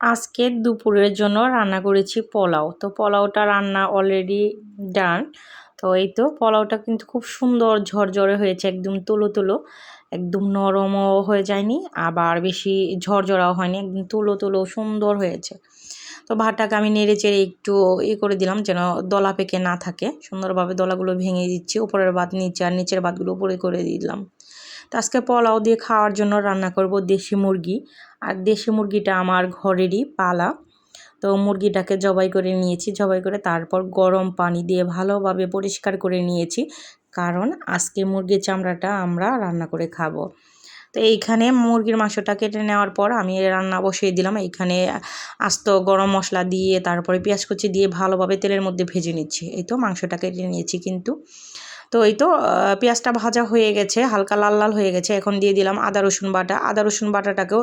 আজকে দুপুরের জন্য রান্না করেছি পোলাও। তো পোলাওটা রান্না অলরেডি ডান তো এই তো পোলাওটা কিন্তু খুব সুন্দর ঝরঝরে হয়েছে, একদম তুলো তুলো, একদম নরমও হয়ে যায়নি, আবার বেশি ঝরঝরাও হয়নি, একদম তুলো তুলো সুন্দর হয়েছে। তো ভাতটাকে আমি নেড়ে চেড়ে একটু ই করে দিলাম যেন দলা পেকে না থাকে। সুন্দরভাবে দলাগুলো ভেঙে দিচ্ছি, উপরের ভাত নিচে আর নিচের ভাতগুলো উপরে করে দিলাম। তো আজকে পোলাও দিয়ে খাওয়ার জন্য রান্না করব দেশি মুরগি। আর দেশি মুরগিটা আমার ঘরেরই পালা। তো মুরগিটাকে জবাই করে নিয়েছি, জবাই করে তারপর গরম পানি দিয়ে ভালোভাবে পরিষ্কার করে নিয়েছি। কারণ আজকে মুরগির চামড়াটা আমরা রান্না করে খাব। তো এইখানে মুরগির মাংসটা কেটে নেওয়ার পর আমি রান্না বসিয়ে দিলাম। এইখানে আস্ত গরম মশলা দিয়ে তারপরে পেঁয়াজ কুচি দিয়ে ভালোভাবে তেলের মধ্যে ভেজে নিচ্ছি। এই তো মাংসটা কেটে নিয়েছি কিন্তু। তো এই তো পেঁয়াজটা ভাজা হয়ে গেছে, হালকা লাল লাল হয়ে গেছে। এখন দিয়ে দিলাম আদা, রসুন বাটা। আদা, রসুন বাটাটাকেও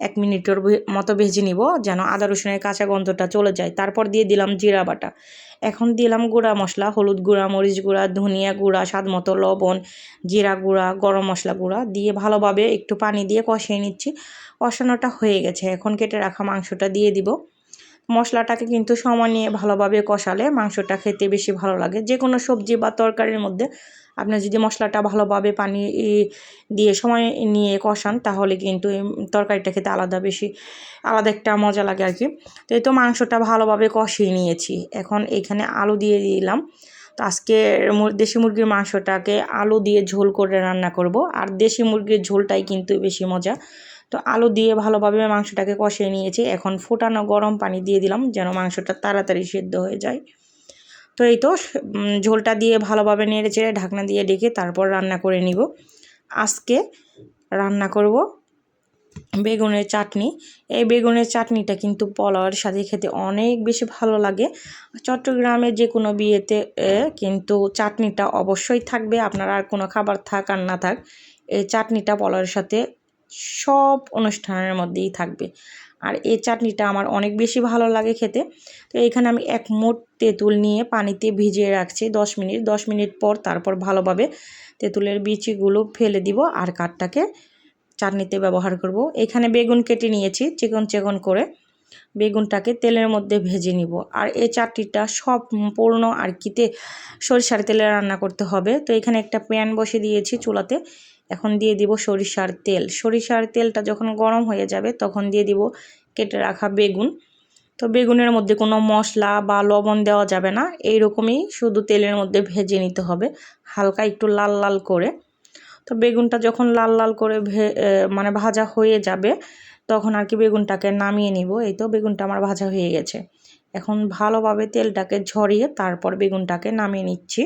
এক মিনিটের মতো ভেজে নিব যেন আদা, রসুনের কাঁচা গন্ধটা চলে যায়। তারপর দিয়ে দিলাম জিরা বাটা। এখন দিলাম গুঁড়া মশলা, হলুদ গুঁড়া, মরিচ গুঁড়া, ধনিয়া গুঁড়া, স্বাদ মতো লবণ, জিরা গুঁড়া, গরম মশলা গুঁড়া দিয়ে ভালোভাবে একটু পানি দিয়ে কষিয়ে নিচ্ছি। কষানোটা হয়ে গেছে। এখন কেটে রাখা মাংসটা দিয়ে দিব। মশলাটাকে কিন্তু সময় নিয়ে ভালোভাবে কষালে মাংসটা খেতে বেশি ভালো লাগে। যে কোনো সবজি বা তরকারির মধ্যে আপনি যদি মশলাটা ভালোভাবে পানি দিয়ে সময় নিয়ে কষান, তাহলে কিন্তু তরকারিটা খেতে আলাদা বেশি, আলাদা একটা মজা লাগে আর কি। তো এই তো মাংসটা ভালোভাবে কষিয়ে নিয়েছি। এখন এখানে আলু দিয়ে দিলাম। তো আজকে দেশি মুরগির মাংসটাকে আলু দিয়ে ঝোল করে রান্না করব। আর দেশি মুরগির ঝোলটাই কিন্তু বেশি মজা। তো আলু দিয়ে ভালোভাবে মাংসটাকে কষিয়ে নিয়েছি। এখন ফুটানো গরম পানি দিয়ে দিলাম যেন মাংসটা তাড়াতাড়ি সেদ্ধ হয়ে যায়। তো এই তো ঝোলটা দিয়ে ভালোভাবে নেড়ে চেড়ে ঢাকনা দিয়ে ডেকে তারপর রান্না করে নিব। আজকে রান্না করব বেগুনের চাটনি। এই বেগুনের চাটনিটা কিন্তু পোলাওয়ের সাথে খেতে অনেক বেশি ভালো লাগে। চট্টগ্রামের যে কোনো বিয়েতে কিন্তু চাটনিটা অবশ্যই থাকবে। আপনার আর কোনো খাবার থাক আর না থাক, এই চাটনিটা পোলাওয়ের সাথে সব অনুষ্ঠানের মধ্যেই থাকবে। আর এই চাটনিটা আমার অনেক বেশি ভালো লাগে খেতে। তো এখানে আমি এক মোট তেঁতুল নিয়ে পানিতে ভিজিয়ে রাখছি দশ মিনিট। দশ মিনিট পর তারপর ভালোভাবে তেঁতুলের বিচিগুলো ফেলে দিব আর কাঠটাকে চাটনিতে ব্যবহার করব। এখানে বেগুন কেটে নিয়েছি চিকন চিকন করে। বেগুনটাকে তেলের মধ্যে ভেজে নিব। আর এই চাটনিটা সম্পূর্ণ আর কিতে সরিষার তেলে রান্না করতে হবে। তো এখানে একটা প্যান বসে দিয়েছি চুলাতে। এখন দিয়ে দিব সরিষার তেল। সরিষার তেলটা যখন গরম হয়ে যাবে, তখন দিয়ে দিব কেটে রাখা বেগুন। তো বেগুনের মধ্যে কোনো মশলা বা লবণ দেওয়া যাবে না। এইরকমই শুধু তেলের মধ্যে ভেজে নিতে হবে, হালকা একটু লাল লাল করে। তো বেগুনটা যখন লাল লাল করে মানে ভাজা হয়ে যাবে, তখন আর কি বেগুনটাকে নামিয়ে নিব। এই তো বেগুনটা আমার ভাজা হয়ে গেছে। এখন ভালোভাবে তেলটাকে ঝরিয়ে তারপর বেগুনটাকে নামিয়ে নিচ্ছি।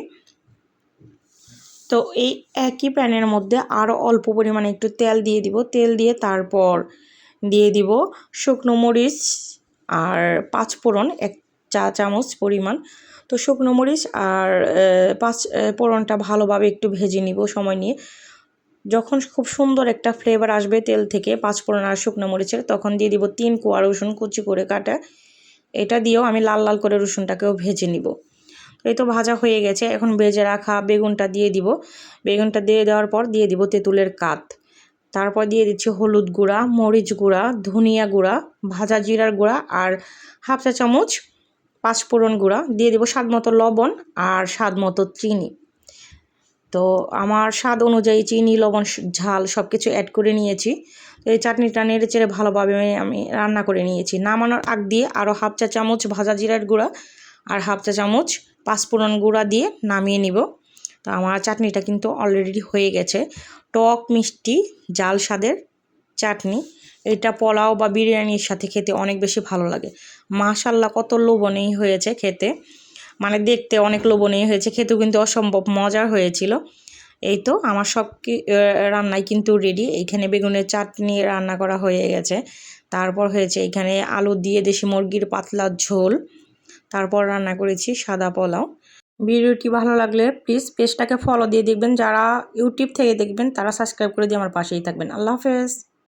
তো এই একই প্যানের মধ্যে আরও অল্প পরিমাণে একটু তেল দিয়ে দিব। তেল দিয়ে তারপর দিয়ে দিব শুকনো মরিচ আর পাঁচ ফোড়ন, এক চা চামচ পরিমাণ। তো শুকনো মরিচ আর পাঁচ ফোড়নটা ভালোভাবে একটু ভেজে নিব সময় নিয়ে। যখন খুব সুন্দর একটা ফ্লেভার আসবে তেল থেকে পাঁচ ফোড়ন আর শুকনো মরিচের, তখন দিয়ে দিব তিন কোয়া রসুন কুচি করে কাটা। এটা দিয়েও আমি লাল লাল করে রসুনটাকেও ভেজে নিব। এই তো ভাজা হয়ে গেছে। এখন ভেজে রাখা বেগুনটা দিয়ে দিব। বেগুনটা দিয়ে দেওয়ার পর দিয়ে দিব তেঁতুলের কাত। তারপর দিয়ে দিচ্ছি হলুদ গুঁড়া, মরিচ গুঁড়া, ধনিয়া গুঁড়া, ভাজা জিরার গুঁড়া আর হাফ চা চামচ পাঁচফোড়ন গুঁড়া। দিয়ে দিব স্বাদ মতো লবণ আর স্বাদ মতো চিনি। তো আমার স্বাদ অনুযায়ী চিনি, লবণ ঝাল সব কিছু অ্যাড করে নিয়েছি। এই চাটনিটা নেড়ে চেড়ে ভালোভাবে আমি রান্না করে নিয়েছি। নামানোর আগ দিয়ে আরও হাফ চা চামচ ভাজা জিরার গুঁড়া আর হাফ চা চামচ পাঁচফোড়ন গুঁড়া দিয়ে নামিয়ে নিব। তো আমার চাটনিটা কিন্তু অলরেডি হয়ে গেছে। টক, মিষ্টি, জাল স্বাদের চাটনি। এটা পোলাও বা বিরিয়ানির সাথে খেতে অনেক বেশি ভালো লাগে। মাশাল্লাহ কত লোভনীয় হয়েছে খেতে। মানে দেখতে অনেক লোভনীয় হয়েছে। খেতেও কিন্তু অসম্ভব মজার হয়েছিল। এই তো আমার সব রান্নাই কিন্তু রেডি এইখানে বেগুনের চাটনি রান্না করা হয়ে গেছে। তারপর হয়েছে এখানে আলু দিয়ে দেশি মুরগির পাতলা ঝোল। তারপর রান্না করেছি সাদা পোলাও। ভিডিওটি ভালো লাগলে প্লিজ পেজটাকে ফলো দিয়ে দেখবেন। যারা ইউটিউব থেকে দেখবেন, তারা সাবস্ক্রাইব করে দিয়ে আমার পাশেই থাকবেন। আল্লাহ হাফেজ।